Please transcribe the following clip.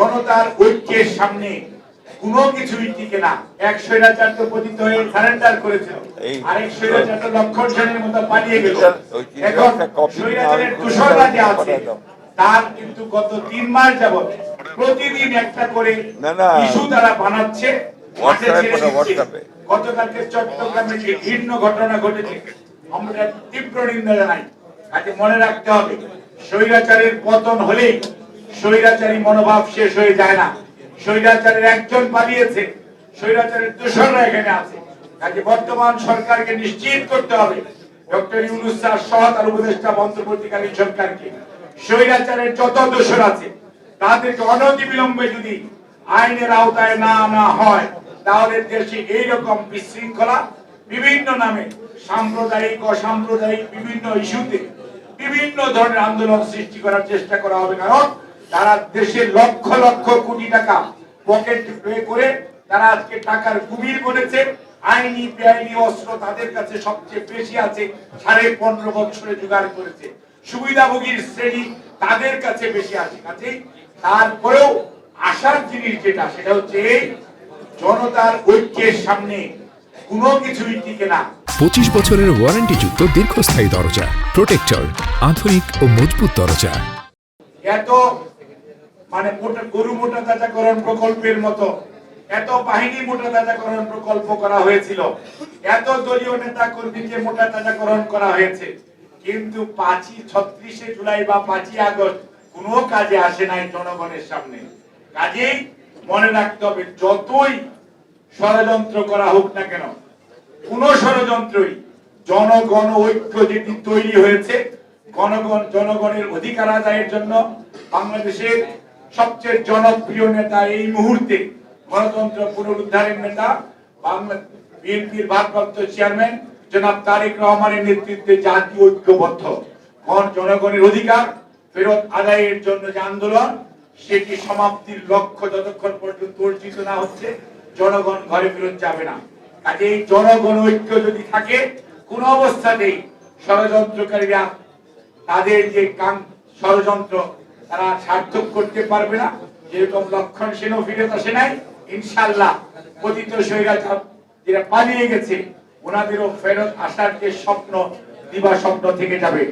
জনতার ঐক্যের সামনে কোনো কিছুই টিকে না। এক স্বৈরাচার তো পতিত হয়ে সারেন্ডার করেছিল। আরেক স্বৈরাচার তো লক্ষণ সেনের মতো পালিয়ে গেল। এখন স্বৈরাচারের হলে আছে। তার কিন্তু গত তিন মাস যাবত প্রতিদিন একটা করে। ইস্যু তারা বানাচ্ছে। গতকালকে চট্টগ্রামে যে ঘৃণ্য ঘটনা ঘটেছে আমরা তীব্র নিন্দা জানাই। আজকে মনে রাখতে হবে স্বৈরাচারের পতন হলেই স্বৈরাচারী মনোভাব শেষ হয়ে যায় না। স্বৈরাচারের একজন পালিয়েছে, স্বৈরাচারের দূষণরা এখানে আছে। কাজে বর্তমান সরকারকে নিশ্চিত করতে হবে। ডক্টর ইউনুস স্যার সহ তার উপদেষ্টা অন্তর্বর্তীকালীন সরকারকে। স্বৈরাচারের যত দোষর আছে, তাদেরকে অনতিবিলম্বে যদি আইনের আওতায় না আনা হয়, তাহলে দেশে এইরকম বিশৃঙ্খলা বিভিন্ন নামে, সাম্প্রদায়িক, অসাম্প্রদায়িক বিভিন্ন ইস্যুতে বিভিন্ন ধরনের আন্দোলন সৃষ্টি করার চেষ্টা করা হবে। কারণ তারা দেশের লক্ষ লক্ষ কোটি টাকা পকেট করে তারা আজকে টাকার কুমির বনেছে। আইনি বেআইনি অস্ত্র তাদের কাছে সবচেয়ে বেশি আছে সাড়ে পনেরো বছরে জোগাড় করেছে। সুবিধাভোগীর শ্রেণি তাদের কাছে বেশি আছে। কাজেই তারপরেও আসার জিনিস যেটা সেটা হচ্ছে জনতার ঐক্যের সামনে কোনো কিছুই টিকে না। পঁচিশ বছরের ওয়ারেন্টিযুক্ত দীর্ঘস্থায়ী দরজা প্রোটেক্টর আধুনিক ও মজবুত দরজা। এত মানে গরু মোটা তাজাকরণ প্রকল্পের মতো। এত বাহিনী মোটা তাজাকরণ প্রকল্প করা হয়েছিল। এত দলীয় নেতা কর্মীকে মোটা তাজাকরণ করা হয়েছে। কিন্তু পাঁচই ছত্রিশে জুলাই বা পাঁচই আগস্ট কোনো কাজে আসে নাই জনগণের সামনে। কাজেই মনে রাখতে হবে, যতই ষড়যন্ত্র করা হোক না কেন, কোন ষড়যন্ত্রই জনগণ ঐক্য যেটি তৈরি হয়েছে, গণগণ জনগণের অধিকার আদায়ের জন্য বাংলাদেশের সবচেয়ে জনপ্রিয় নেতা এই মুহূর্তে গণতন্ত্র পুনরুদ্ধারের নেতা বিএনপির ভারপ্রাপ্ত চেয়ারম্যান জনাব তারেক রহমানের নেতৃত্বে জাতীয় ঐক্যবদ্ধ। গণ জনগণের অধিকার, ফেরত আদায়ের জন্য যে আন্দোলন, সেটি সমাপ্তির লক্ষ্য যতক্ষণ পর্যন্ত অর্জিত না হচ্ছে, জনগণ ঘরে ফেরত যাবে না। কাজে এই জনগণ ঐক্য যদি থাকে, কোন অবস্থাতেই ষড়যন্ত্রকারীরা তাদের যে কাম ষড়যন্ত্র তারা সার্থক করতে পারবে না। যেরকম লক্ষণ সেনও ফিরত আসে নাই। ইনশাল্লাহ পতিত স্বৈরাচার যেটা পালিয়ে গেছে, ওনাদেরও ফেরত আসার যে স্বপ্ন, দিবা স্বপ্ন থেকে যাবে।